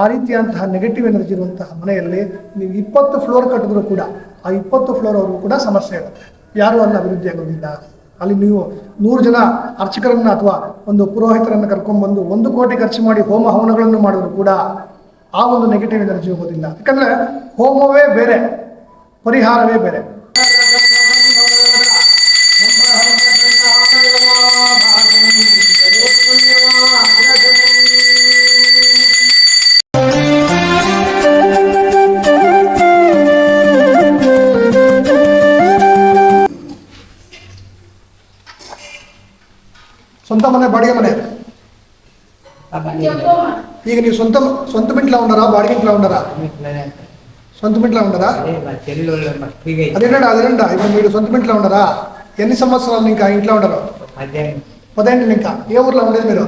ಆ ರೀತಿಯಂತಹ negative energy ಇರುವಂತಹ ಮನೆಯಲ್ಲಿ ನೀವು ಇಪ್ಪತ್ತು ಫ್ಲೋರ್ ಕಟ್ಟಿದ್ರು ಕೂಡ, ಆ ಇಪ್ಪತ್ತು ಫ್ಲೋರ್ ಅವ್ರಿಗೂ ಕೂಡ ಸಮಸ್ಯೆ ಇರುತ್ತೆ. ಯಾರೂ ಅಲ್ಲಿ ಅಭಿವೃದ್ಧಿ ಆಗೋದಿಲ್ಲ. ಅಲ್ಲಿ ನೀವು ನೂರು ಜನ ಅರ್ಚಕರನ್ನ ಅಥವಾ ಒಂದು ಪುರೋಹಿತರನ್ನು ಕರ್ಕೊಂಡ್ಬಂದು ಒಂದು ಕೋಟಿ ಖರ್ಚು ಮಾಡಿ ಹೋಮ ಹವನಗಳನ್ನು ಮಾಡಿದ್ರು ಕೂಡ ಆ ಒಂದು ನೆಗೆಟಿವ್ ಎನರ್ಜಿ ಹೋಗೋದಿಲ್ಲ. ಯಾಕಂದ್ರೆ ಹೋಮವೇ ಬೇರೆ, ಪರಿಹಾರವೇ ಬೇರೆ. ಸ್ವಂತ ಮನೆ ಬಾಡಿಗೆ ಮನೆ ಈಗ ನೀವು స్వంత సొంత ఇంట్లో ఉన్నారా బాడిగ ఇంట్లో ఉన్నారా సొంత ఇంట్లో ఉన్నారా చెల్లెళ్ళు మస్తిగా అదేనండి అదేనండి ఇప్పుడు మీరు సొంత ఇంట్లో ఉన్నారా ఎన్ని సంవత్సరాలు ఇంకా ఇంట్లో ఉండరు మధ్యాహ్నం పదేంటి ఇంకా ఏ ఊర్లో ఉండేది మీరు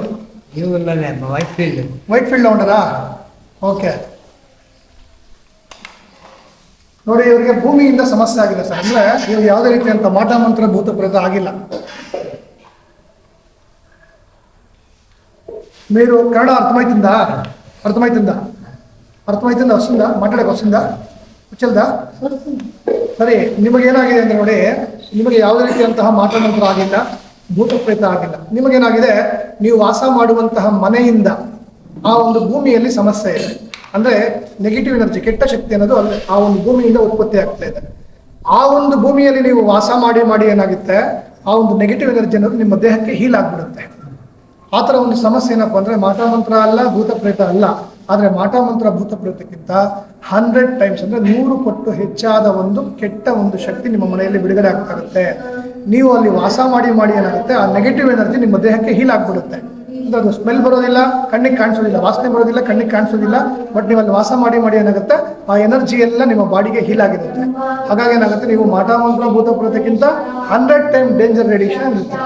ఈ ఊర్లోనే మా వైఫ్ ఫీల్డ్ ವೈಟ್ ಫೀಲ್ಡ್ ఉండరా ಓಕೆ ನೋಡಿ ಇವರಿಗೆ ಭೂಮಿಯಿಂದ ಸಮಸ್ಯೆ ಆಗಿದೆ ಸರ್ ಅಂದ್ರೆ ಇವ್ರಿಗೆ ಯಾವುದೇ ರೀತಿಯಂತ ಮಾಟ ಮಂತ್ರ ಭೂತ ಪ್ರೇತ ಆಗಿಲ್ಲ మీరు కన్నడ అర్థమైతుందా అర్థమైతుందా ಅರ್ಥಮೈತಿಂದ ವಸಿಂದ ಮಾತಾಡಕ್ಕೆ ವಸಿಂದ ಹುಚ್ಚಲ್ದ ಸರಿ ನಿಮಗೇನಾಗಿದೆ ಅಂದ್ರೆ ನೋಡಿ ನಿಮಗೆ ಯಾವುದೇ ರೀತಿಯಂತಹ ಮಾಟಮಂತ್ರ ಆಗಿಲ್ಲ ಭೂತ ಪ್ರೇತ ಆಗಿಲ್ಲ ನಿಮಗೇನಾಗಿದೆ ನೀವು ವಾಸ ಮಾಡುವಂತಹ ಮನೆಯಿಂದ ಆ ಒಂದು ಭೂಮಿಯಲ್ಲಿ ಸಮಸ್ಯೆ ಇದೆ ಅಂದ್ರೆ ನೆಗೆಟಿವ್ ಎನರ್ಜಿ ಕೆಟ್ಟ ಶಕ್ತಿ ಅನ್ನೋದು ಅಲ್ಲಿ ಆ ಒಂದು ಭೂಮಿಯಿಂದ ಉತ್ಪತ್ತಿ ಆಗ್ತಾ ಇದೆ ಆ ಒಂದು ಭೂಮಿಯಲ್ಲಿ ನೀವು ವಾಸ ಮಾಡಿ ಮಾಡಿ ಏನಾಗುತ್ತೆ ಆ ಒಂದು ನೆಗೆಟಿವ್ ಎನರ್ಜಿ ಅನ್ನೋದು ನಿಮ್ಮ ದೇಹಕ್ಕೆ ಹೀಲ್ ಆಗ್ಬಿಡುತ್ತೆ ಆ ಥರ ಒಂದು ಸಮಸ್ಯೆ ಏನಪ್ಪ ಅಂದರೆ ಮಾಟ ಮಂತ್ರ ಅಲ್ಲ, ಭೂತ ಪ್ರೇತ ಅಲ್ಲ. ಆದರೆ ಮಾಟ ಮಂತ್ರ, ಭೂತ ಪ್ರೇತಕ್ಕಿಂತ ಹಂಡ್ರೆಡ್ ಟೈಮ್ಸ್ ಅಂದರೆ ನೂರು ಪಟ್ಟು ಹೆಚ್ಚಾದ ಒಂದು ಕೆಟ್ಟ ಒಂದು ಶಕ್ತಿ ನಿಮ್ಮ ಮನೆಯಲ್ಲಿ ಬಿಡುಗಡೆ ಆಗ್ತಾ ಇರುತ್ತೆ. ನೀವು ಅಲ್ಲಿ ವಾಸ ಮಾಡಿ ಮಾಡಿ ಏನಾಗುತ್ತೆ, ಆ ನೆಗೆಟಿವ್ ಎನರ್ಜಿ ನಿಮ್ಮ ದೇಹಕ್ಕೆ ಹೀಲ್ ಆಗ್ಬಿಡುತ್ತೆ. ಅದು ಸ್ಮೆಲ್ ಬರೋದಿಲ್ಲ, ಕಣ್ಣಿಗೆ ಕಾಣಿಸೋದಿಲ್ಲ, ವಾಸನೆ ಬರೋದಿಲ್ಲ, ಕಣ್ಣಿಗೆ ಕಾಣಿಸೋದಿಲ್ಲ ಬಟ್ ನೀವು ಅಲ್ಲಿ ವಾಸ ಮಾಡಿ ಮಾಡಿ ಏನಾಗುತ್ತೆ, ಆ ಎನರ್ಜಿ ಎಲ್ಲ ನಿಮ್ಮ ಬಾಡಿಗೆ ಹೀಲ್ ಆಗಿರುತ್ತೆ. ಹಾಗಾಗಿ ಏನಾಗುತ್ತೆ, ನೀವು ಮಾಟ ಮಂತ್ರ, ಭೂತ ಪ್ರೇತಕ್ಕಿಂತ ಹಂಡ್ರೆಡ್ ಟೈಮ್ ಡೇಂಜರ್ ರೇಡಿಯೇಷನ್ ಇರುತ್ತೆ.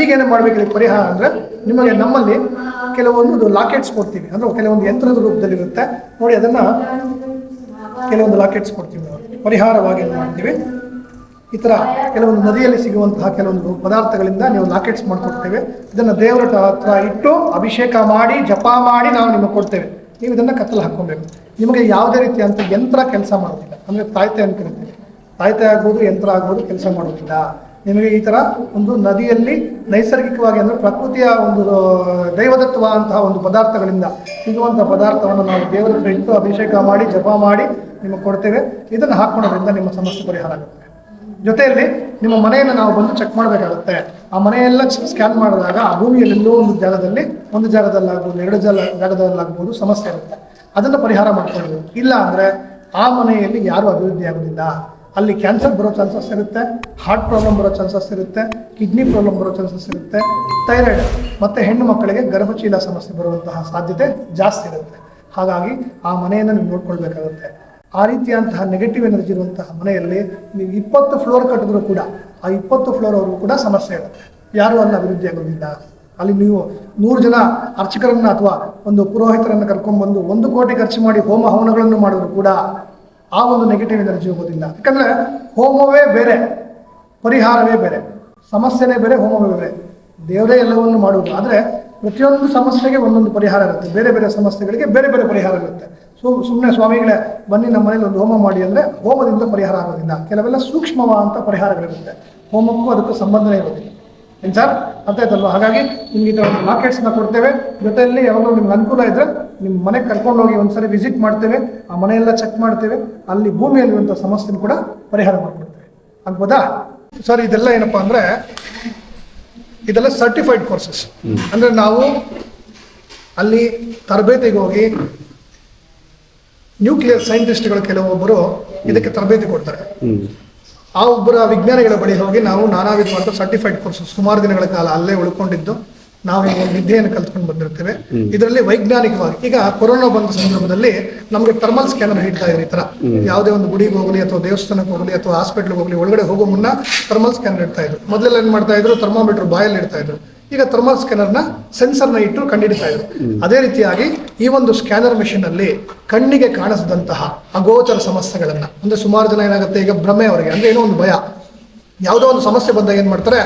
ಈಗೇನು ಮಾಡಬೇಕು ಪರಿಹಾರ ಅಂದರೆ ನಿಮಗೆ ನಮ್ಮಲ್ಲಿ ಕೆಲವೊಂದು ಲಾಕೆಟ್ಸ್ ಕೊಡ್ತೀವಿ. ಅಂದರೆ ಕೆಲವೊಂದು ಯಂತ್ರದ ರೂಪದಲ್ಲಿ ಇರುತ್ತೆ ನೋಡಿ, ಅದನ್ನು ಕೆಲವೊಂದು ಲಾಕೆಟ್ಸ್ ಕೊಡ್ತೀವಿ ಪರಿಹಾರವಾಗಿ ಮಾಡ್ತೀವಿ? ಈ ಥರ ಕೆಲವೊಂದು ನದಿಯಲ್ಲಿ ಸಿಗುವಂತಹ ಕೆಲವೊಂದು ಪದಾರ್ಥಗಳಿಂದ ನೀವು ಲಾಕೆಟ್ಸ್ ಮಾಡಿಕೊಡ್ತೇವೆ. ಇದನ್ನು ದೇವರ ಹತ್ರ ಇಟ್ಟು ಅಭಿಷೇಕ ಮಾಡಿ, ಜಪ ಮಾಡಿ ನಾವು ನಿಮಗೆ ಕೊಡ್ತೇವೆ. ನೀವು ಇದನ್ನು ಕತ್ತಲು ಹಾಕ್ಕೊಬೇಕು. ನಿಮಗೆ ಯಾವುದೇ ರೀತಿಯಂಥ ಯಂತ್ರ ಕೆಲಸ ಮಾಡೋದಿಲ್ಲ ಅಂದರೆ ತಾಯ್ತೆ ಅಂತ ಕರಿತೀವಿ. ತಾಯ್ತೆ ಆಗ್ಬೋದು ಯಂತ್ರ ಆಗ್ಬೋದು ಕೆಲಸ ಮಾಡೋದಿಲ್ಲ ನಿಮಗೆ ಈ ಥರ ಒಂದು ನದಿಯಲ್ಲಿ ನೈಸರ್ಗಿಕವಾಗಿ ಅಂದರೆ ಪ್ರಕೃತಿಯ ಒಂದು ದೈವದತ್ವ ಅಂತಹ ಒಂದು ಪದಾರ್ಥಗಳಿಂದ ಸಿಗುವಂಥ ಪದಾರ್ಥವನ್ನು ನಾವು ದೇವರ ಹತ್ರ ಅಭಿಷೇಕ ಮಾಡಿ, ಜಪ ಮಾಡಿ ನಿಮಗೆ ಕೊಡ್ತೇವೆ. ಇದನ್ನು ಹಾಕ್ಕೊಳೋದ್ರಿಂದ ನಿಮ್ಮ ಸಮಸ್ಯೆ ಪರಿಹಾರ ಆಗುತ್ತೆ. ಜೊತೆಯಲ್ಲಿ ನಿಮ್ಮ ಮನೆಯನ್ನು ನಾವು ಬಂದು ಚೆಕ್ ಮಾಡಬೇಕಾಗುತ್ತೆ. ಆ ಮನೆಯೆಲ್ಲ ಸ್ಕ್ಯಾನ್ ಮಾಡಿದಾಗ ಆ ಭೂಮಿಯಲ್ಲಿ ಎಲ್ಲೋ ಒಂದು ಜಾಗದಲ್ಲಿ, ಒಂದು ಜಾಗದಲ್ಲಾಗ್ಬೋದು, ಎರಡು ಜಾಲ ಜಾಗದಲ್ಲಾಗ್ಬೋದು ಸಮಸ್ಯೆ ಇರುತ್ತೆ. ಅದನ್ನು ಪರಿಹಾರ ಮಾಡ್ಕೊಳ್ಬೇಕು. ಇಲ್ಲ ಅಂದರೆ ಆ ಮನೆಯಲ್ಲಿ ಯಾರೂ ಅಭಿವೃದ್ಧಿ ಆಗೋದಿಲ್ಲ ಅಲ್ಲಿ ಕ್ಯಾನ್ಸರ್ ಬರೋ ಚಾನ್ಸಸ್ ಇರುತ್ತೆ ಹಾರ್ಟ್ ಪ್ರಾಬ್ಲಮ್ ಬರೋ ಚಾನ್ಸಸ್ ಇರುತ್ತೆ ಕಿಡ್ನಿ ಪ್ರಾಬ್ಲಮ್ ಬರೋ ಚಾನ್ಸಸ್ ಇರುತ್ತೆ ಥೈರಾಯ್ಡ್ ಮತ್ತು ಹೆಣ್ಣು ಮಕ್ಕಳಿಗೆ ಗರ್ಭಚೀಲ ಸಮಸ್ಯೆ ಬರುವಂತಹ ಸಾಧ್ಯತೆ ಜಾಸ್ತಿ ಇರುತ್ತೆ. ಹಾಗಾಗಿ ಆ ಮನೆಯನ್ನು ನೀವು ನೋಡ್ಕೊಳ್ಬೇಕಾಗುತ್ತೆ. ಆ ರೀತಿಯಂತಹ ನೆಗೆಟಿವ್ ಎನರ್ಜಿ ಇರುವಂತಹ ಮನೆಯಲ್ಲಿ ನೀವು ಇಪ್ಪತ್ತು ಫ್ಲೋರ್ ಕಟ್ಟಿದ್ರು ಕೂಡ, ಆ ಇಪ್ಪತ್ತು ಫ್ಲೋರ್ ಅವರು ಕೂಡ ಸಮಸ್ಯೆ ಇರುತ್ತೆ. ಯಾರೂ ಅಲ್ಲಿ ಅಭಿವೃದ್ಧಿ ಆಗೋದಿಲ್ಲ. ಅಲ್ಲಿ ನೀವು ನೂರು ಜನ ಅರ್ಚಕರನ್ನ ಅಥವಾ ಒಂದು ಪುರೋಹಿತರನ್ನು ಕರ್ಕೊಂಡ್ಬಂದು ಒಂದು ಕೋಟಿ ಖರ್ಚು ಮಾಡಿ ಹೋಮ ಹವನಗಳನ್ನು ಮಾಡಿದ್ರು ಕೂಡ ಆ ಒಂದು ನೆಗೆಟಿವ್ ಎನರ್ಜಿ ಹೋಗೋದಿಲ್ಲ. ಯಾಕಂದರೆ ಹೋಮವೇ ಬೇರೆ, ಪರಿಹಾರವೇ ಬೇರೆ, ಸಮಸ್ಯೆನೇ ಬೇರೆ, ಹೋಮವೇ ಬೇರೆ. ದೇವರೇ ಎಲ್ಲವನ್ನು ಮಾಡುವುದು. ಆದರೆ ಪ್ರತಿಯೊಂದು ಸಮಸ್ಯೆಗೆ ಒಂದೊಂದು ಪರಿಹಾರ ಇರುತ್ತೆ. ಬೇರೆ ಬೇರೆ ಸಮಸ್ಯೆಗಳಿಗೆ ಬೇರೆ ಬೇರೆ ಪರಿಹಾರ ಇರುತ್ತೆ. ಸೊ ಸುಮ್ಮನೆ ಸ್ವಾಮಿಗಳೇ, ಬನ್ನಿ ನಮ್ಮ ಮನೇಲಿ ಒಂದು ಹೋಮ ಮಾಡಿ ಅಂದರೆ ಹೋಮದಿಂದ ಪರಿಹಾರ ಆಗೋದಿಲ್ಲ. ಕೆಲವೆಲ್ಲ ಸೂಕ್ಷ್ಮವಾದಂಥ ಪರಿಹಾರಗಳಿರುತ್ತೆ. ಹೋಮಕ್ಕೂ ಅದಕ್ಕೂ ಸಂಬಂಧನೇ ಇರೋದಿಲ್ಲ. ಏನು ಸರ್? ಅರ್ಥ ಆಯ್ತಲ್ವ? ಹಾಗಾಗಿ ನಿಮ್ಗೆ ಈ ಥರ ಒಂದು ಲಾಕೆಟ್ಸ್ನ ಕೊಡ್ತೇವೆ. ಜೊತೆಯಲ್ಲಿ ಯಾವಾಗಲೂ ನಿಮ್ಗೆ ಅನುಕೂಲ ಇದ್ದರೆ ನಿಮ್ಮ ಮನೆಗೆ ಕರ್ಕೊಂಡೋಗಿ ಒಂದ್ಸರಿ ವಿಸಿಟ್ ಮಾಡ್ತೇವೆ ಆ ಮನೆಯೆಲ್ಲ ಚೆಕ್ ಮಾಡ್ತೇವೆ ಅಲ್ಲಿ ಭೂಮಿಯಲ್ಲಿರುವಂಥ ಸಮಸ್ಯೆನ ಕೂಡ ಪರಿಹಾರ ಮಾಡಿಕೊಡ್ತೇವೆ. ಆಗ್ಬೋದಾ? ಸರ್ ಇದೆಲ್ಲ ಏನಪ್ಪಾ ಅಂದ್ರೆ ಇದೆಲ್ಲ ಸರ್ಟಿಫೈಡ್ ಕೋರ್ಸಸ್ ಅಂದರೆ ನಾವು ಅಲ್ಲಿ ತರಬೇತಿಗೆ ಹೋಗಿ ನ್ಯೂಕ್ಲಿಯರ್ ಸೈಂಟಿಸ್ಟ್ಗಳು ಕೆಲವೊಬ್ಬರು ಇದಕ್ಕೆ ತರಬೇತಿ ಕೊಡ್ತಾರೆ. ಆ ಒಬ್ಬರ ವಿಜ್ಞಾನಿಗಳ ಬಳಿ ಹೋಗಿ ನಾವು ನಾನಾ ವಿಧವಾದ ಸರ್ಟಿಫೈಡ್ ಕೋರ್ಸಸ್ ಸುಮಾರು ದಿನಗಳ ಕಾಲ ಅಲ್ಲೇ ಉಳ್ಕೊಂಡಿದ್ದು. ನಾವು ವಿದ್ಯೆಯನ್ನು ಕಲ್ತ್ಕೊಂಡು ಬಂದಿರ್ತೇವೆ. ಇದರಲ್ಲಿ ವೈಜ್ಞಾನಿಕವಾಗಿ ಈಗ ಕೊರೋನಾ ಬಂದ ಸಂದರ್ಭದಲ್ಲಿ ನಮಗೆ ಥರ್ಮಲ್ ಸ್ಕ್ಯಾನರ್ ಹಿಡ್ತಾ ಇದ್ರೆ ಈ ತರ ಯಾವುದೇ ಒಂದು ಗುಡಿಗೆ ಹೋಗಲಿ ಅಥವಾ ದೇವಸ್ಥಾನಕ್ಕೆ ಹೋಗಲಿ ಅಥವಾ ಹಾಸ್ಪಿಟ್ಲ್ಗೆ ಹೋಗಲಿ ಒಳಗಡೆ ಹೋಗೋ ಮುನ್ನ ಥರ್ಮಲ್ ಸ್ಕ್ಯಾನರ್ ಇಡ್ತಾ ಇದ್ರು. ಮೊದಲೆಲ್ಲ ಏನ್ ಮಾಡ್ತಾ ಇದ್ರು? ಥರ್ಮಾಮೀಟರ್ ಬಾಯಲ್ಲಿ ಇಡ್ತಾ ಇದ್ರು. ಈಗ ಥರ್ಮಲ್ ಸ್ಕ್ಯಾನರ್ನ ಸೆನ್ಸರ್ನ ಇಟ್ಟು ಕಂಡುಹಿಡಿತಾ ಇದ್ರು. ಅದೇ ರೀತಿಯಾಗಿ ಈ ಒಂದು ಸ್ಕ್ಯಾನರ್ ಮೆಷಿನ್ ಅಲ್ಲಿ ಕಣ್ಣಿಗೆ ಕಾಣಿಸದಂತಹ ಅಗೋಚರ ಸಮಸ್ಯೆಗಳನ್ನ ಅಂದ್ರೆ ಸುಮಾರು ಜನ ಏನಾಗುತ್ತೆ? ಈಗ ಭ್ರಮೆ ಅವರಿಗೆ ಅಂದ್ರೆ ಏನೋ ಒಂದು ಭಯ. ಯಾವುದೋ ಒಂದು ಸಮಸ್ಯೆ ಬಂದಾಗ ಏನ್ ಮಾಡ್ತಾರೆ?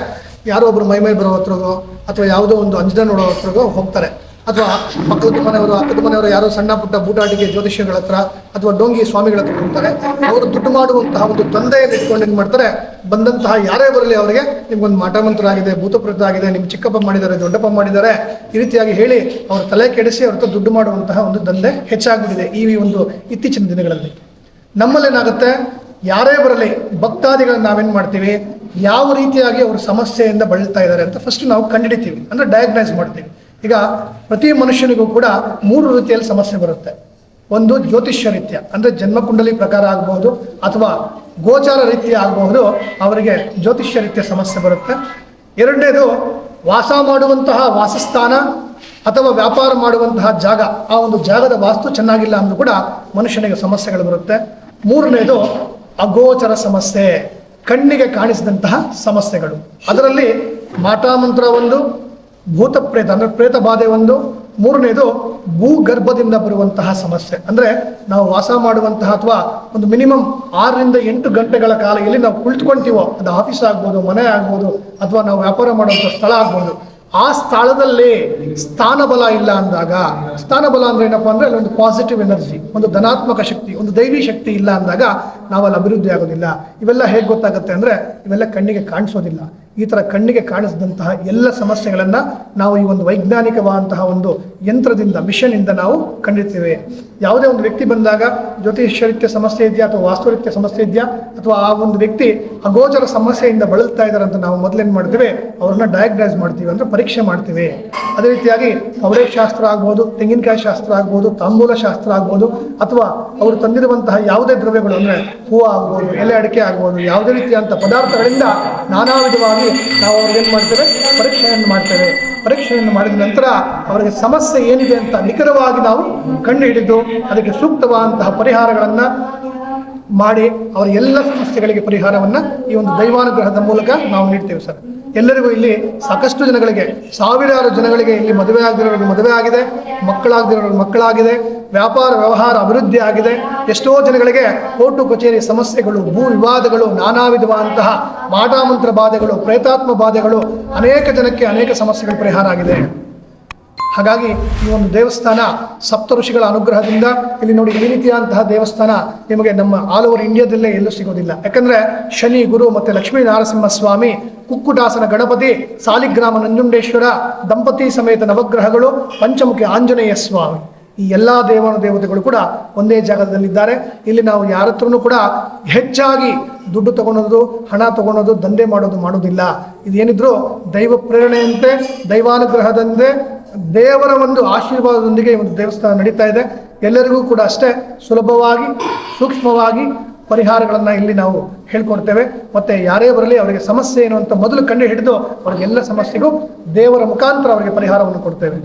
ಯಾರೋ ಒಬ್ರು ಮೈ ಮೇಲೆ ಬರೋ ಹತ್ರಗೋ, ಅಥವಾ ಯಾವುದೋ ಒಂದು ಅಂಜನ ನೋಡೋ ಹತ್ರಗೋ ಹೋಗ್ತಾರೆ. ಅಥವಾ ಪಕ್ಕದ ಮನೆಯವರು, ಅಕ್ಕದ ಮನೆಯವರು ಯಾರೋ ಸಣ್ಣ ಪುಟ್ಟ ಬೂಟಾಟಿಕೆ ಜ್ಯೋತಿಷ್ಯಗಳ ಹತ್ರ ಅಥವಾ ಡೋಂಗಿ ಸ್ವಾಮಿಗಳ ಹತ್ರ ಹೋಗ್ತಾರೆ. ಅವರು ದುಡ್ಡು ಮಾಡುವಂತಹ ಒಂದು ತಂದೆಯನ್ನು ಇಟ್ಕೊಂಡು ಏನು ಮಾಡ್ತಾರೆ? ಬಂದಂತಹ ಯಾರೇ ಬರಲಿ ಅವರಿಗೆ ನಿಮ್ಗೊಂದು ಮಾಟ ಮಂತ್ರ ಆಗಿದೆ ಭೂತಪ್ರೇತ ಆಗಿದೆ ನಿಮ್ಮ ಚಿಕ್ಕಪ್ಪ ಮಾಡಿದ್ದಾರೆ, ದೊಡ್ಡಪ್ಪ ಮಾಡಿದ್ದಾರೆ, ಈ ರೀತಿಯಾಗಿ ಹೇಳಿ ಅವ್ರ ತಲೆ ಕೆಡಿಸಿ ಅವ್ರ ದುಡ್ಡು ಮಾಡುವಂತಹ ಒಂದು ದಂಧೆ ಹೆಚ್ಚಾಗ್ಬಿಟ್ಟಿದೆ ಈ ಒಂದು ಇತ್ತೀಚಿನ ದಿನಗಳಲ್ಲಿ. ನಮ್ಮಲ್ಲೇನಾಗುತ್ತೆ? ಯಾರೇ ಬರಲಿ, ಭಕ್ತಾದಿಗಳನ್ನ ನಾವೇನು ಮಾಡ್ತೀವಿ? ಯಾವ ರೀತಿಯಾಗಿ ಅವರು ಸಮಸ್ಯೆಯಿಂದ ಬಳಲ್ತಾ ಇದ್ದಾರೆ ಅಂತ ಫಸ್ಟ್ ನಾವು ಕಂಡುಹಿಡಿತೀವಿ ಅಂದರೆ ಡಯಾಗ್ನೈಸ್ ಮಾಡ್ತೀವಿ. ಈಗ ಪ್ರತಿ ಮನುಷ್ಯನಿಗೂ ಕೂಡ ಮೂರು ರೀತಿಯಲ್ಲಿ ಸಮಸ್ಯೆ ಬರುತ್ತೆ. ಒಂದು ಜ್ಯೋತಿಷ್ಯ ರೀತಿಯ, ಅಂದರೆ ಜನ್ಮಕುಂಡಲಿ ಪ್ರಕಾರ ಆಗಬಹುದು, ಅಥವಾ ಗೋಚಾರ ರೀತಿಯ ಆಗಬಹುದು, ಅವರಿಗೆ ಜ್ಯೋತಿಷ್ಯ ರೀತಿಯ ಸಮಸ್ಯೆ ಬರುತ್ತೆ. ಎರಡನೇದು, ವಾಸ ಮಾಡುವಂತಹ ವಾಸಸ್ಥಾನ ಅಥವಾ ವ್ಯಾಪಾರ ಮಾಡುವಂತಹ ಜಾಗ, ಆ ಒಂದು ಜಾಗದ ವಾಸ್ತು ಚೆನ್ನಾಗಿಲ್ಲ ಅಂದ್ರೂ ಕೂಡ ಮನುಷ್ಯನಿಗೆ ಸಮಸ್ಯೆಗಳು ಬರುತ್ತೆ. ಮೂರನೇದು ಅಗೋಚರ ಸಮಸ್ಯೆ, ಕಣ್ಣಿಗೆ ಕಾಣಿಸಿದಂತಹ ಸಮಸ್ಯೆಗಳು. ಅದರಲ್ಲಿ ಮಾಟಾಮಂತ್ರ ಒಂದು ಭೂತ ಪ್ರೇತ ಅಂದರೆ ಪ್ರೇತ ಬಾಧೆ ಒಂದು, ಮೂರನೇದು ಭೂಗರ್ಭದಿಂದ ಬರುವಂತಹ ಸಮಸ್ಯೆ. ಅಂದರೆ ನಾವು ವಾಸ ಮಾಡುವಂತಹ ಅಥವಾ ಒಂದು ಮಿನಿಮಮ್ ಆರರಿಂದ ಎಂಟು ಗಂಟೆಗಳ ಕಾಲ ಎಲ್ಲಿ ನಾವು ಕುಳಿತುಕೊಳ್ತೀವೋ ಅದು ಆಫೀಸ್ ಆಗ್ಬೋದು, ಮನೆ ಆಗ್ಬೋದು, ಅಥವಾ ನಾವು ವ್ಯಾಪಾರ ಮಾಡುವಂಥ ಸ್ಥಳ ಆಗ್ಬೋದು, ಆ ಸ್ಥಳದಲ್ಲಿ ಸ್ಥಾನಬಲ ಇಲ್ಲ ಅಂದಾಗ, ಸ್ಥಾನಬಲ ಅಂದ್ರೆ ಏನಪ್ಪಾ ಅಂದ್ರೆ ಅಲ್ಲಿ ಒಂದು ಪಾಸಿಟಿವ್ ಎನರ್ಜಿ ಒಂದು ಧನಾತ್ಮಕ ಶಕ್ತಿ, ಒಂದು ದೈವಿ ಶಕ್ತಿ ಇಲ್ಲ ಅಂದಾಗ ನಾವಲ್ಲಿ ಅಭಿವೃದ್ಧಿ ಆಗೋದಿಲ್ಲ. ಇವೆಲ್ಲ ಹೇಗೆ ಗೊತ್ತಾಗುತ್ತೆ ಅಂದ್ರೆ ಇವೆಲ್ಲ ಕಣ್ಣಿಗೆ ಕಾಣಿಸೋದಿಲ್ಲ. ಈ ಥರ ಕಣ್ಣಿಗೆ ಕಾಣಿಸಿದಂತಹ ಎಲ್ಲ ಸಮಸ್ಯೆಗಳನ್ನು ನಾವು ಈ ಒಂದು ವೈಜ್ಞಾನಿಕವಾದಂತಹ ಒಂದು ಯಂತ್ರದಿಂದ ಮಿಷನಿಂದ ನಾವು ಕಂಡಿರ್ತೇವೆ. ಯಾವುದೇ ಒಂದು ವ್ಯಕ್ತಿ ಬಂದಾಗ ಜ್ಯೋತಿಷ್ಯರಿತ್ಯ ಸಮಸ್ಯೆ ಇದೆಯಾ ಅಥವಾ ವಾಸ್ತು ರೀತ್ಯ ಸಮಸ್ಯೆ ಇದೆಯಾ ಅಥವಾ ಆ ಒಂದು ವ್ಯಕ್ತಿ ಅಗೋಚರ ಸಮಸ್ಯೆಯಿಂದ ಬಳಲ್ತಾ ಇದ್ದಾರೆ ಅಂತ ನಾವು ಮೊದಲೇನು ಮಾಡ್ತೀವಿ, ಅವ್ರನ್ನ ಡಯಾಗ್ನೈಸ್ ಮಾಡ್ತೀವಿ ಅಂದರೆ ಪರೀಕ್ಷೆ ಮಾಡ್ತೀವಿ. ಅದೇ ರೀತಿಯಾಗಿ ಅವರೇ ಶಾಸ್ತ್ರ ಆಗ್ಬೋದು, ತೆಂಗಿನಕಾಯಿ ಶಾಸ್ತ್ರ ಆಗ್ಬೋದು, ತಾಂಬೂಲ ಶಾಸ್ತ್ರ ಆಗ್ಬೋದು, ಅಥವಾ ಅವರು ತಂದಿರುವಂತಹ ಯಾವುದೇ ದ್ರವ್ಯಗಳು ಅಂದರೆ ಹೂವು ಆಗ್ಬೋದು, ಎಲೆ ಅಡಿಕೆ ಆಗ್ಬೋದು, ಯಾವುದೇ ರೀತಿಯಾದಂಥ ಪದಾರ್ಥಗಳಿಂದ ನಾನಾ ವಿಧವಾಗಿ ನಾವು ಅವ್ರಿಗೇನು ಮಾಡ್ತೇವೆ? ಪರೀಕ್ಷೆಯನ್ನು ಮಾಡ್ತೇವೆ. ಪರೀಕ್ಷೆಯನ್ನು ಮಾಡಿದ ನಂತರ ಅವರಿಗೆ ಸಮಸ್ಯೆ ಏನಿದೆ ಅಂತ ನಿಖರವಾಗಿ ನಾವು ಕಂಡು ಹಿಡಿದು ಅದಕ್ಕೆ ಸೂಕ್ತವಾದಂತಹ ಪರಿಹಾರಗಳನ್ನು ಮಾಡಿ ಅವರ ಎಲ್ಲ ಸಮಸ್ಯೆಗಳಿಗೆ ಪರಿಹಾರವನ್ನು ಈ ಒಂದು ದೈವಾನುಗ್ರಹದ ಮೂಲಕ ನಾವು ನೀಡ್ತೇವೆ ಸರ್. ಎಲ್ಲರಿಗೂ ಇಲ್ಲಿ ಸಾಕಷ್ಟು ಜನಗಳಿಗೆ, ಸಾವಿರಾರು ಜನಗಳಿಗೆ ಇಲ್ಲಿ ಮದುವೆ ಆಗದಿರೋರಿಗೆ ಮದುವೆ ಆಗಿದೆ, ಮಕ್ಕಳಾಗದಿರೋರಿಗೆ ಮಕ್ಕಳಾಗಿದೆ, ವ್ಯಾಪಾರ ವ್ಯವಹಾರ ಅಭಿವೃದ್ಧಿ ಆಗಿದೆ. ಎಷ್ಟೋ ಜನಗಳಿಗೆ ಕೋರ್ಟು ಕಚೇರಿ ಸಮಸ್ಯೆಗಳು, ಭೂ ವಿವಾದಗಳು, ನಾನಾ ವಿಧವಾದಂತಹ ಮಾಟಾಮಂತ್ರ ಬಾಧೆಗಳು, ಪ್ರೇತಾತ್ಮ ಬಾಧೆಗಳು ಅನೇಕ ಜನಕ್ಕೆ ಅನೇಕ ಸಮಸ್ಯೆಗಳು ಪರಿಹಾರ ಆಗಿದೆ. ಹಾಗಾಗಿ ಈ ಒಂದು ದೇವಸ್ಥಾನ ಸಪ್ತ ಋಷಿಗಳ ಅನುಗ್ರಹದಿಂದ ಇಲ್ಲಿ ನೋಡಿ ಈ ರೀತಿಯಾದಂತಹ ದೇವಸ್ಥಾನ ನಿಮಗೆ ನಮ್ಮ ಆಲ್ ಓವರ್ ಇಂಡಿಯಾದಲ್ಲೇ ಎಲ್ಲೂ ಸಿಗೋದಿಲ್ಲ. ಯಾಕಂದ್ರೆ ಶನಿ, ಗುರು ಮತ್ತು ಲಕ್ಷ್ಮೀ ನಾರಸಿಂಹ ಸ್ವಾಮಿ ಕುಕ್ಕುಟಾಸನ ಗಣಪತಿ, ಸಾಲಿಗ್ರಾಮ ನಂಜುಂಡೇಶ್ವರ, ದಂಪತಿ ಸಮೇತ ನವಗ್ರಹಗಳು, ಪಂಚಮುಖಿ ಆಂಜನೇಯ ಸ್ವಾಮಿ. ಈ ಎಲ್ಲ ದೇವಾನು ದೇವತೆಗಳು ಕೂಡ ಒಂದೇ ಜಾಗದಲ್ಲಿದ್ದಾರೆ. ಇಲ್ಲಿ ನಾವು ಯಾರ ಹತ್ರನೂ ಕೂಡ ಹೆಚ್ಚಾಗಿ ದುಡ್ಡು ತಗೊಳೋದು ಹಣ ತಗೊಳೋದು ದಂಧೆ ಮಾಡೋದು ಮಾಡೋದಿಲ್ಲ ಇದೇನಿದ್ರು ದೈವ ಪ್ರೇರಣೆಯಂತೆ, ದೈವಾನುಗ್ರಹದಂತೆ, ದೇವರ ಒಂದು ಆಶೀರ್ವಾದದೊಂದಿಗೆ ಒಂದು ದೇವಸ್ಥಾನ ನಡೀತಾ ಇದೆ. ಎಲ್ಲರಿಗೂ ಕೂಡ ಅಷ್ಟೇ ಸುಲಭವಾಗಿ, ಸೂಕ್ಷ್ಮವಾಗಿ ಪರಿಹಾರಗಳನ್ನು ಇಲ್ಲಿ ನಾವು ಹೇಳ್ಕೊಡ್ತೇವೆ. ಮತ್ತೆ ಯಾರೇ ಬರಲಿ ಅವರಿಗೆ ಸಮಸ್ಯೆ ಏನು ಅಂತ ಮೊದಲು ಕಂಡು ಹಿಡಿದು ಅವರಿಗೆಲ್ಲ ಸಮಸ್ಯೆಗೂ ದೇವರ ಮುಖಾಂತರ ಅವರಿಗೆ ಪರಿಹಾರವನ್ನು ಕೊಡ್ತೇವೆ.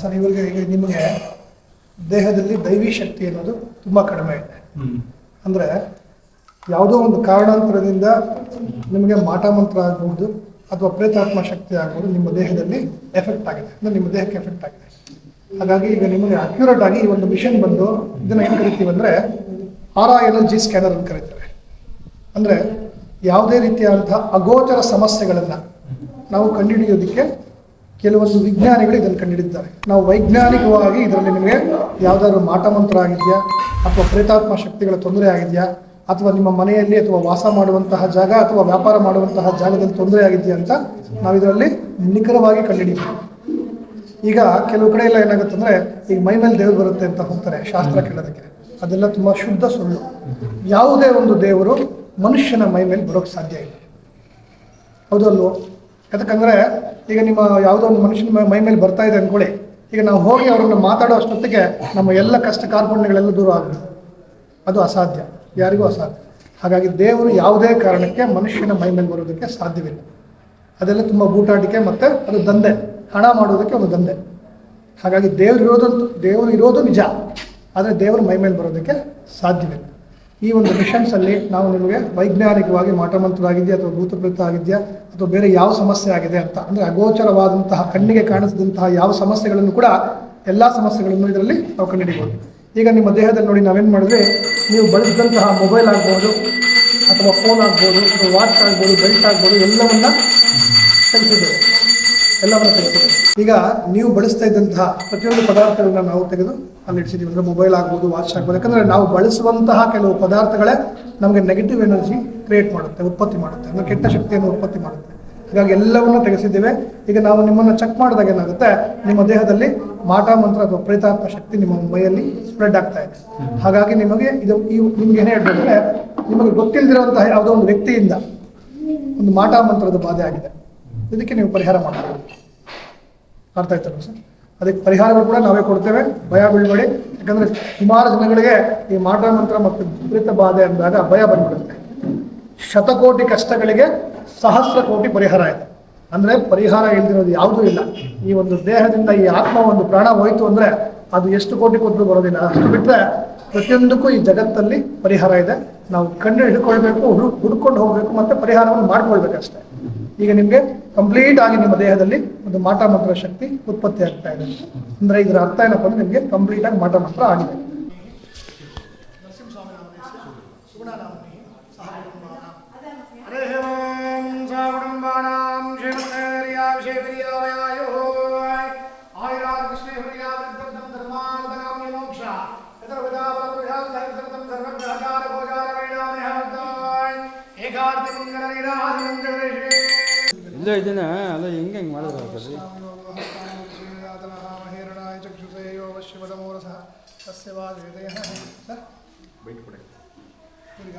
ಸರ್ ಇವರಿಗೆ ಈಗ ನಿಮಗೆ ದೇಹದಲ್ಲಿ ದೈವಿ ಶಕ್ತಿ ಅನ್ನೋದು ತುಂಬ ಕಡಿಮೆ ಇದೆ. ಅಂದರೆ ಯಾವುದೋ ಒಂದು ಕಾರಣಾಂತರದಿಂದ ನಿಮಗೆ ಮಾಟ ಮಂತ್ರ ಆಗ್ಬೋದು ಅಥವಾ ಪ್ರೇತಾತ್ಮ ಶಕ್ತಿ ಆಗ್ಬೋದು ನಿಮ್ಮ ದೇಹದಲ್ಲಿ ಎಫೆಕ್ಟ್ ಆಗಿದೆ. ಅಂದರೆ ನಿಮ್ಮ ದೇಹಕ್ಕೆ ಎಫೆಕ್ಟ್ ಆಗಿದೆ. ಹಾಗಾಗಿ ಈಗ ನಿಮಗೆ ಅಕ್ಯುರೇಟ್ ಆಗಿ ಈ ಒಂದು ಮಿಷನ್ ಬಂದು ಇದನ್ನು ಏನು ಕರಿತೀವಿ ಅಂದರೆ ಆರ್ ಎನರ್ಜಿ ಸ್ಕ್ಯಾನರ್ ಅಂತ ಕರೀತಾರೆ. ಅಂದರೆ ಯಾವುದೇ ರೀತಿಯಾದಂತಹ ಅಗೋಚರ ಸಮಸ್ಯೆಗಳನ್ನು ನಾವು ಕಂಡುಹಿಡಿಯೋದಕ್ಕೆ ಕೆಲವೊಂದು ವಿಜ್ಞಾನಿಗಳು ಇದನ್ನು ಕಂಡುಹಿಡಿದ್ದಾರೆ ನಾವು ವೈಜ್ಞಾನಿಕವಾಗಿ ಇದರಲ್ಲಿ ನಿಮಗೆ ಯಾವುದಾದ್ರು ಮಾಟಮಂತ್ರ ಆಗಿದೆಯಾ ಅಥವಾ ಪ್ರೇತಾತ್ಮ ಶಕ್ತಿಗಳ ತೊಂದರೆ ಆಗಿದೆಯಾ, ಅಥವಾ ನಿಮ್ಮ ಮನೆಯಲ್ಲಿ ಅಥವಾ ವಾಸ ಮಾಡುವಂತಹ ಜಾಗ, ಅಥವಾ ವ್ಯಾಪಾರ ಮಾಡುವಂತಹ ಜಾಗದಲ್ಲಿ ತೊಂದರೆ ಆಗಿದೆಯಾ ಅಂತ ನಾವು ಇದರಲ್ಲಿ ನಿಖರವಾಗಿ ಕಂಡುಹಿಡಿತೀವಿ ಈಗ ಕೆಲವು ಕಡೆ ಎಲ್ಲ ಏನಾಗುತ್ತೆ ಅಂದರೆ ಈಗ ಮೈ ಮೇಲೆ ದೇವರು ಬರುತ್ತೆ ಅಂತ ಹೋಗ್ತಾರೆ ಶಾಸ್ತ್ರ ಕೇಳೋದಕ್ಕೆ. ಅದೆಲ್ಲ ತುಂಬ ಶುದ್ಧ ಸುಳ್ಳು. ಯಾವುದೇ ಒಂದು ದೇವರು ಮನುಷ್ಯನ ಮೈ ಮೇಲೆ ಬರೋಕ್ಕೆ ಸಾಧ್ಯ ಇಲ್ಲ. ಹೌದಲ್ವೋ ಯಾಕಂದರೆ ಈಗ ನಿಮ್ಮ ಯಾವುದೋ ಒಂದು ಮನುಷ್ಯನ ಮೈ- ಮೇಲೆ ಬರ್ತಾ ಇದೆ ಅಂದ್ಕೊಳ್ಳಿ. ಈಗ ನಾವು ಹೋಗಿ ಅವರನ್ನು ಮಾತಾಡೋ ಅಷ್ಟೊತ್ತಿಗೆ ನಮ್ಮ ಎಲ್ಲ ಕಷ್ಟ ಕಾರ್ಪಣ್ಯಗಳೆಲ್ಲ ದೂರ ಆಗುತ್ತೆ ಅದು ಅಸಾಧ್ಯ. ಯಾರಿಗೂ ಅಸಾಧ್ಯ. ಹಾಗಾಗಿ ದೇವರು ಯಾವುದೇ ಕಾರಣಕ್ಕೆ ಮನುಷ್ಯನ ಮೈ ಮೇಲೆ ಬರೋದಕ್ಕೆ ಸಾಧ್ಯವಿಲ್ಲ. ಅದೆಲ್ಲ ತುಂಬ ಬೂಟಾಟಿಕೆ ಮತ್ತು ಅದು ದಂಧೆ. ಹಣ ಮಾಡೋದಕ್ಕೆ ಒಂದು ದಂಧೆ. ಹಾಗಾಗಿ ದೇವರು ಇರೋದಂತೂ ದೇವರು ಇರೋದು ನಿಜ. ಆದರೆ ದೇವರು ಮೈ ಮೇಲೆ ಬರೋದಕ್ಕೆ ಸಾಧ್ಯವಿಲ್ಲ. ಈ ಒಂದು ಮಿಷನ್ಸಲ್ಲಿ ನಾವು ನಿಮಗೆ ವೈಜ್ಞಾನಿಕವಾಗಿ ಮಾಟಮಂತ್ರರಾಗಿದೆಯಾ ಅಥವಾ ಭೂತಪ್ರೇತ ಆಗಿದೆಯಾ ಅಥವಾ ಬೇರೆ ಯಾವ ಸಮಸ್ಯೆ ಆಗಿದೆ ಅಂತ, ಅಂದರೆ ಅಗೋಚರವಾದಂತಹ ಕಣ್ಣಿಗೆ ಕಾಣಿಸಿದಂತಹ ಯಾವ ಸಮಸ್ಯೆಗಳನ್ನು ಕೂಡ ಎಲ್ಲ ಸಮಸ್ಯೆಗಳನ್ನು ಇದರಲ್ಲಿ ನಾವು ಕಂಡುಹಿಡಿಬೋದು ಈಗ ನಿಮ್ಮ ದೇಹದಲ್ಲಿ ನೋಡಿ ನಾವೇನು ಮಾಡಿದ್ರೆ ನೀವು ಬಳಸಿದಂತಹ ಮೊಬೈಲ್ ಆಗ್ಬೋದು, ಅಥವಾ ಫೋನ್ ಆಗ್ಬೋದು, ಅಥವಾ ವಾಚ್ ಆಗ್ಬೋದು ಬೆಲ್ಟ್ ಆಗ್ಬೋದು, ಎಲ್ಲವನ್ನ ತೆಗೆಸಿದ್ದೇವೆ ಎಲ್ಲವನ್ನು ತೆಗೆದು ಈಗ ನೀವು ಬಳಸ್ತಾ ಇದ್ದಂತಹ ಪ್ರತಿಯೊಂದು ಪದಾರ್ಥಗಳನ್ನ ನಾವು ತೆಗೆದು ಅಲ್ಲಿ ಇಡ್ಸಿದ್ದೀವಿ. ಅಂದರೆ ಮೊಬೈಲ್ ಆಗ್ಬೋದು ವಾಚ್ ಆಗ್ಬೋದು. ಯಾಕಂದರೆ ನಾವು ಬಳಸುವಂತಹ ಕೆಲವು ಪದಾರ್ಥಗಳೇ ನಮಗೆ ನೆಗೆಟಿವ್ ಎನರ್ಜಿ ಕ್ರಿಯೇಟ್ ಮಾಡುತ್ತೆ, ಉತ್ಪತ್ತಿ ಮಾಡುತ್ತೆ. ಅಂದರೆ ಕೆಟ್ಟ ಶಕ್ತಿಯನ್ನು ಉತ್ಪತ್ತಿ ಮಾಡುತ್ತೆ. ಹಾಗಾಗಿ ಎಲ್ಲವನ್ನು ತೆಗೆಸಿದ್ದೇವೆ. ಈಗ ನಾವು ನಿಮ್ಮನ್ನು ಚೆಕ್ ಮಾಡಿದಾಗ ಏನಾಗುತ್ತೆ? ನಿಮ್ಮ ದೇಹದಲ್ಲಿ ಮಾಟ ಮಂತ್ರ ಅಥವಾ ಪ್ರೇತಾತ್ಮ ಶಕ್ತಿ ನಿಮ್ಮ ಮೈಯಲ್ಲಿ ಸ್ಪ್ರೆಡ್ ಆಗ್ತಾ ಇದೆ. ಹಾಗಾಗಿ ನಿಮಗೆ ಇದು ಈ ನಿಮ್ಗೆ ಏನೇ ಹೇಳ್ಬೇಕಂದ್ರೆ ನಿಮಗೆ ಗೊತ್ತಿಲ್ಲದಿರುವಂತಹ ಯಾವುದೋ ಒಂದು ವ್ಯಕ್ತಿಯಿಂದ ಒಂದು ಮಾಟ ಮಂತ್ರದ ಬಾಧೆ ಆಗಿದೆ. ಇದಕ್ಕೆ ನೀವು ಪರಿಹಾರ ಮಾಡಬೇಕು ಅರ್ಥ ಆಯ್ತಲ್ಲ ಸರ್? ಅದಕ್ಕೆ ಪರಿಹಾರಗಳು ಕೂಡ ನಾವೇ ಕೊಡ್ತೇವೆ. ಭಯ ಬೀಳ್ಬೇಡಿ. ಯಾಕಂದ್ರೆ ಸುಮಾರು ಜನಗಳಿಗೆ ಈ ಮಾಟ ಮಂತ್ರ ಮತ್ತು ವಿಪರೀತ ಬಾಧೆ ಅಂದಾಗ ಭಯ ಬಂದ್ಬಿಡುತ್ತೆ. ಶತಕೋಟಿ ಕಷ್ಟಗಳಿಗೆ ಸಹಸ್ರ ಕೋಟಿ ಪರಿಹಾರ ಇದೆ. ಅಂದ್ರೆ ಪರಿಹಾರ ಇಲ್ದಿರೋದು ಯಾವುದೂ ಇಲ್ಲ. ಈ ಒಂದು ದೇಹದಿಂದ ಈ ಆತ್ಮ ಒಂದು ಪ್ರಾಣ ಹೋಯಿತು ಅಂದ್ರೆ ಅದು ಎಷ್ಟು ಕೋಟಿ ಕೊಟ್ಟರು ಬರೋದಿಲ್ಲ. ಅಷ್ಟು ಬಿಟ್ಟರೆ ಪ್ರತಿಯೊಂದಕ್ಕೂ ಈ ಜಗತ್ತಲ್ಲಿ ಪರಿಹಾರ ಇದೆ. ನಾವು ಕಂಡು ಹಿಡ್ಕೊಳ್ಬೇಕು ಹುಡುಕ್ ಹುಡ್ಕೊಂಡು ಹೋಗ್ಬೇಕು, ಮತ್ತೆ ಪರಿಹಾರವನ್ನು ಮಾಡ್ಕೊಳ್ಬೇಕಷ್ಟೇ. ಈಗ ನಿಮಗೆ ಕಂಪ್ಲೀಟ್ ಆಗಿ ನಿಮ್ಮ ದೇಹದಲ್ಲಿ ಒಂದು ಮಾಟ ಮಂತ್ರ ಶಕ್ತಿ ಉತ್ಪತ್ತಿ ಆಗ್ತಾ ಇದೆ. ಅಂದ್ರೆ ಇದರ ಅರ್ಥ ಏನಪ್ಪ ಅಂದ್ರೆ ನಿಮಗೆ ಕಂಪ್ಲೀಟ್ ಆಗಿ ಮಾಟ ಮಂತ್ರ ಆಗಿದೆ. हरिः ಇಲ್ಲೇ ದಿನ ಅಲ್ಲ ಹೆಂಗೆ ಹೆಂಗೆ ಮಾಡಿದ್ರೆ ಸಸ್ಯವಾದ ಹೃದಯ ಈಗ